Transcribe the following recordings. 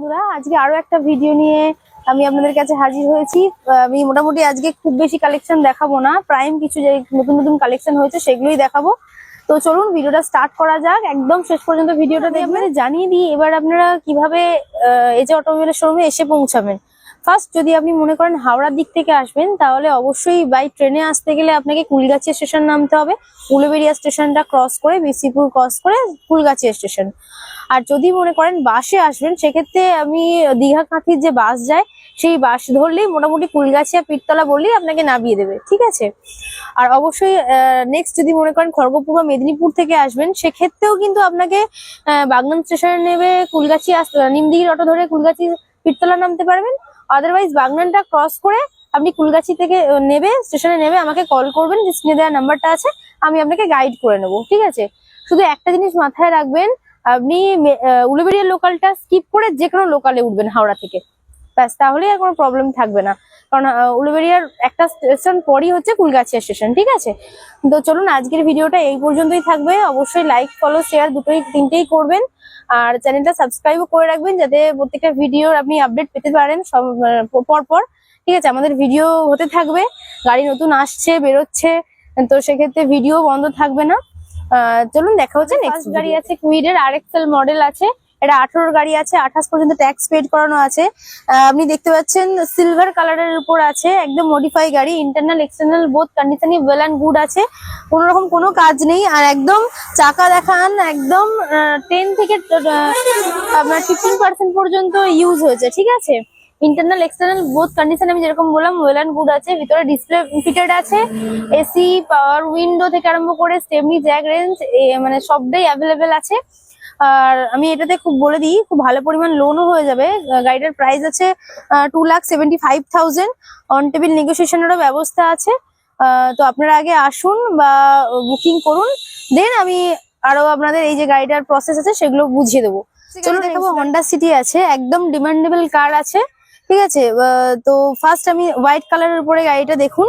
বন্ধুরা আজকে আরও একটা ভিডিও নিয়ে আমি আপনাদের কাছে হাজির হয়েছি। আমি মোটামুটি আজকে খুব বেশি কালেকশন দেখাবো না। প্রাইম কিছু যে নতুন নতুন কালেকশন হয়েছে সেগুলোই দেখাবো। তো চলুন ভিডিওটা স্টার্ট করা যাক। একদম শেষ পর্যন্ত ভিডিওটা দিয়ে আপনাদের জানিয়ে দিই এবার আপনারা কীভাবে এজে অটোমোবাইলের শোরুমে এসে পৌঁছাবেন। ফার্স্ট যদি আপনি মনে করেন হাওড়ার দিক থেকে আসবেন তাহলে অবশ্যই বাই ট্রেনে আসতে গেলে আপনাকে কুলগাছিয়া স্টেশন নামতে হবে। উলুবেড়িয়া স্টেশনটা ক্রস করে বিসিপুর ক্রস করে কুলগাছিয়া স্টেশন আর যদি মনে করেন বাসে আসবেন, সেক্ষেত্রে আমি দীঘা কাঁথির যে বাস যায়, সেই বাস ধরলেই মোটামুটি কুলগাছিয়া পীরতলা বললেই আপনাকে নামিয়ে দেবে, ঠিক আছে? আর অবশ্যই নেক্সট যদি মনে করেন খড়গপুর বা মেদিনীপুর থেকে আসবেন, সেক্ষেত্রেও কিন্তু আপনাকে বাগনান স্টেশনে নেবে কুলগাছি আসতে নিমদিঘির অটো ধরে কুলগাছি পীরতলা নামতে পারবেন। আদারওয়াইজ বাগনানটা ক্রস করে আপনি কুলগাছি থেকে নেবে, স্টেশনে নেবে, আমাকে কল করবেন, যে স্ক্রিনে দেওয়া নাম্বারটা আছে, আমি আপনাকে গাইড করে নেব, ঠিক আছে? শুধু একটা জিনিস মাথায় রাখবেন আপনি উলুবেড়িয়া লোকালটা স্কিপ করে যে কোনো লোকালে উঠবেন হাওড়া থেকে। ব্যাস তাহলে আর কোনো প্রবলেম থাকবে না। কারণ উলুবেড়িয়ার একটা স্টেশন পরই হচ্ছে কুলগাছিয়া স্টেশন ঠিক আছে? তো চলুন আজকের ভিডিওটা এই পর্যন্তই থাকবে। অবশ্যই লাইক ফলো শেয়ার দুটোই তিনটেই করবেন। আর চ্যানেলটা সাবস্ক্রাইবও করে রাখবেন যাতে প্রত্যেকটা ভিডিওর আপনি আপডেট পেতে পারেন সব আহ, পর পর। ঠিক আছে আমাদের ভিডিও হতে থাকবে। গাড়ি নতুন আসছে বেরোচ্ছে তো সেক্ষেত্রে ভিডিও বন্ধ থাকবে না। চলুন দেখা হচ্ছে নেক্সট গাড়ি আছে কুইডের আর এক্সেল মডেল আছে। এটা আঠারোর গাড়ি আছে আঠাশ পর্যন্ত ট্যাক্স পেড করানো আছে। আপনি দেখতে পাচ্ছেন সিলভার কালারের উপর আছে একদম মডিফাই গাড়ি ইন্টারনাল এক্সটার্নাল বোথ কন্ডিশনই ওয়েল অ্যান্ড গুড আছে। কোনো রকম কোনো কাজ নেই আর একদম চাকা দেখান একদম টেন থেকে আপনার ফিফটিন পার্সেন্ট পর্যন্ত ইউজ হয়েছে ঠিক আছে? ইন্টারনাল এক্সটার্নাল বোথ কন্ডিশন আমি যেরকম বললাম ওয়েল অ্যান্ড গুড আছে ভিতরে ডিসপ্লে ফিটেড আছে এসি পাওয়ার উইন্ডো থেকে আরম্ভ করে স্টেমনি জ্যাক রেঞ্জ মানে সবটাই অ্যাভেলেবেল আছে। আর আমি এটাতে খুব বলে দিই খুব ভালো পরিমাণ লোনও হয়ে যাবে। গাড়িটার প্রাইস আছে two lakh seventy five thousand on table নেগোসিয়েশনেরও ব্যবস্থা আছে। তো আপনারা আগে আসুন বা বুকিং করুন। দেন আমি আরও আপনাদের এই যে গাড়িটার প্রসেস আছে সেগুলো বুঝিয়ে দেবো। চলো দেখাবো হন্ডা সিটি আছে একদম ডিমান্ডেবল কার আছে। ঠিক আছে? তো ফার্স্ট আমি হোয়াইট কালারের উপরে গাড়িটা দেখুন।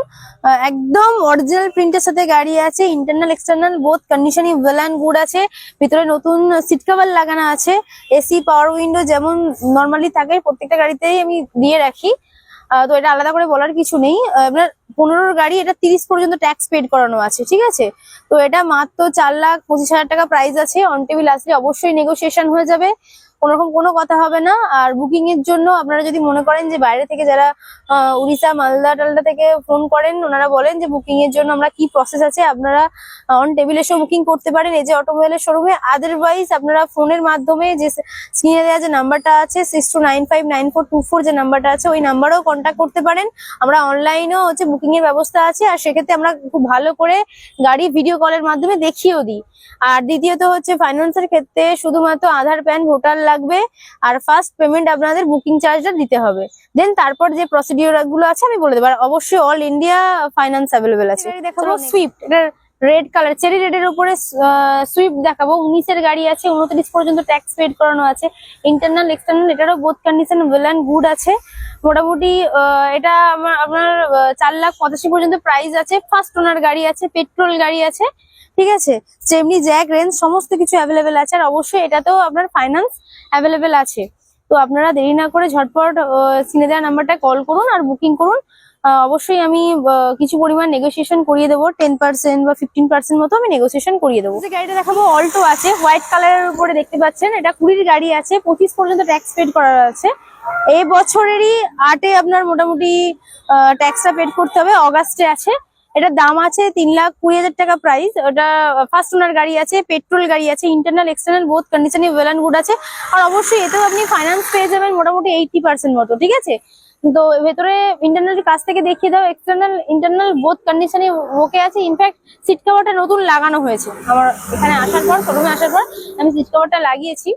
একদম অরিজিনাল প্রিন্টের সাথে গাড়ি আছে ইন্টারনাল এক্সটার্নাল বোথ কন্ডিশনই ওয়েল অ্যান্ড গুড আছে। ভিতরে নতুন সিট কভার লাগানো আছে এসি পাওয়ার উইন্ডো যেমন নর্মালি থাকে, প্রত্যেকটা গাড়িতেই আমি দিয়ে রাখি। তো এটা আলাদা করে বলার কিছু নেই। আপনার পনেরোর গাড়ি, এটা তিরিশ পর্যন্ত ট্যাক্স পেড করানো আছে, ঠিক আছে? তো এটা মাত্র চার লাখ পঁচিশ হাজার টাকা প্রাইস আছে। অন টেবিল আসলে অবশ্যই নেগোসিয়েশন হয়ে যাবে। কোনোরকম কোনো কথা হবে না। আর বুকিং এর জন্য আপনারা যদি মনে করেন যে বাইরে থেকে যারা উড়িষ্যা, মালদা টালদা থেকে ফোন করেন, ওনারা বলেন যে বুকিং এর জন্য আমরা কি প্রসেস আছে, আপনারা অন টেবিল এসে বুকিং করতে পারেন। এই যে অটোমোবাইলের শোরুমে আদারওয়াইজ আপনারা ফোনের মাধ্যমে যে স্ক্রিনে দেওয়া যে নাম্বারটা আছে six two nine five nine four two four যে নাম্বারটা আছে, ওই নাম্বারেও কন্ট্যাক্ট করতে পারেন। আমরা অনলাইনেও হচ্ছে বুকিং এর ব্যবস্থা আছে। আর সেক্ষেত্রে আমরা খুব ভালো করে গাড়ি ভিডিও কলের মাধ্যমে দেখিয়েও দিই। আর দ্বিতীয়ত হচ্ছে ফাইন্যান্সের ক্ষেত্রে শুধুমাত্র আধার প্যান ভোটার লাগবে আর ফার্স্ট পেমেন্ট আপনাদের বুকিং চার্জটা দিতে হবে। দেন তারপর যে প্রসিডিওরগুলো আছে আমি বলে দেবো। আর অবশ্যই অল ইন্ডিয়া ফাইন্যান্স অ্যাভেলেবেল আছে। দেখাবো সুইফট এটার রেড কালার চেরি রেডের উপরে সুইফট দেখাবো। উনিশের গাড়ি আছে উনত্রিশ পর্যন্ত ট্যাক্স পেড করানো আছে। ইন্টারনাল এক্সটার্নাল এটারও both condition well and good আছে। মোটামুটি এটা আমার আপনার চার লাখ পঁচাশি পর্যন্ত প্রাইস আছে। ফার্স্ট ওনার গাড়ি আছে পেট্রোল গাড়ি আছে। ঠিক আছে? যেমনি জ্যাক রেঞ্জ সমস্ত কিছু অ্যাভেলেবেল আছে আর অবশ্যই এটাতেও আপনার ফাইন্যান্স অ্যাভেলেবেল আছে। তো আপনারা দেরি না করে ঝটপট সিনে দেওয়া নাম্বারটা কল করুন আর বুকিং করুন। অবশ্যই আমি কিছু পরিমাণ নেগোসিয়েশন করিয়ে দেবো। টেন পার্সেন্ট বা ফিফটিন পার্সেন্ট মতো আমি নেগোসিয়েশন করিয়ে দেবো। গাড়িটা দেখাবো অল্টো আছে হোয়াইট কালারের উপরে দেখতে পাচ্ছেন। এটা কুড়ির গাড়ি আছে, পঁচিশ পর্যন্ত ট্যাক্স পেড করা আছে। এই বছরেরই আটে আপনার মোটামুটি ট্যাক্সটা পেড করতে হবে, অগাস্টে আছে। এটার দাম আছে তিন লাখ কুড়ি হাজার টাকা প্রাইস ওটা ফার্স্ট ওনার গাড়ি আছে পেট্রোল গাড়ি আছে ইন্টারনাল এক্সটার্নাল বোথ কন্ডিশনে ওয়েল অ্যান্ড গুড আছে। আর অবশ্যই এতেও আপনি ফাইন্যান্স পেয়ে যাবেন মোটামুটি এইটি পার্সেন্ট মতো, ঠিক আছে? তো ভেতরে ইন্টারনাল কাছ থেকে দেখিয়ে দাও এক্সটার্নাল ইন্টারনাল বোথ কন্ডিশনে ওকে আছে। ইনফ্যাক্ট সিট কভারটা নতুন লাগানো হয়েছে। আমার এখানে আসার পর শোরুমে আসার পর আমি সিট কভারটা লাগিয়েছি।